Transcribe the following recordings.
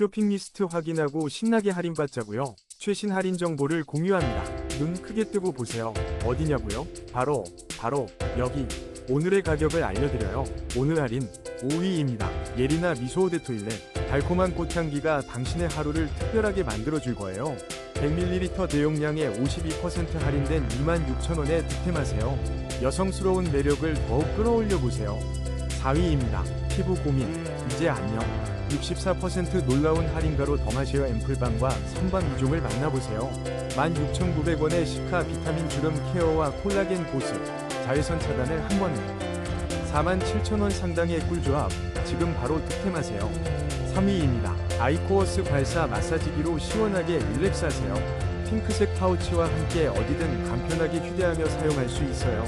쇼핑 리스트 확인하고 신나게 할인받자고요. 최신 할인 정보를 공유합니다. 눈 크게 뜨고 보세요. 어디냐고요? 바로 바로 여기. 오늘의 가격을 알려드려요. 오늘 할인 5위입니다. 예리나 미소 데토일렛. 달콤한 꽃향기가 당신의 하루를 특별하게 만들어줄 거예요. 100ml 대용량에 52% 할인된 26,000원에 득템하세요. 여성스러운 매력을 더욱 끌어올려 보세요. 4위입니다. 피부 고민 이제 안녕. 64% 놀라운 할인가로 더마시어 앰플밤과 선밤 2종을 만나보세요. 16,900원의 시카 비타민 주름 케어와 콜라겐 보습, 자외선 차단을 한 번에 47,000원 상당의 꿀조합, 지금 바로 득템하세요. 3위입니다. 아이코어스 발사 마사지기로 시원하게 릴렉스하세요. 핑크색 파우치와 함께 어디든 간편하게 휴대하며 사용할 수 있어요.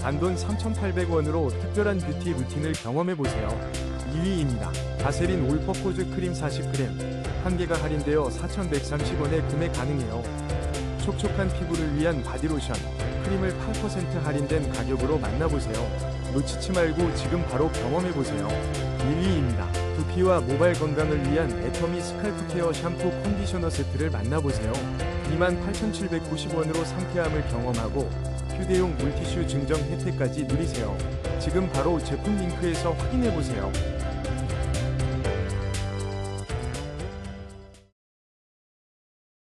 단돈 3,800원으로 특별한 뷰티 루틴을 경험해보세요. 2위입니다. 바세린 올 퍼포즈 크림 40g. 한 개가 할인되어 4,130원에 구매 가능해요. 촉촉한 피부를 위한 바디로션. 크림을 8% 할인된 가격으로 만나보세요. 놓치지 말고 지금 바로 경험해보세요. 1위입니다. 두피와 모발 건강을 위한 애터미 스칼프 케어 샴푸 컨디셔너 세트를 만나보세요. 28,790원으로 상쾌함을 경험하고 휴대용 물티슈 증정 혜택까지 누리세요. 지금 바로 제품 링크에서 확인해보세요.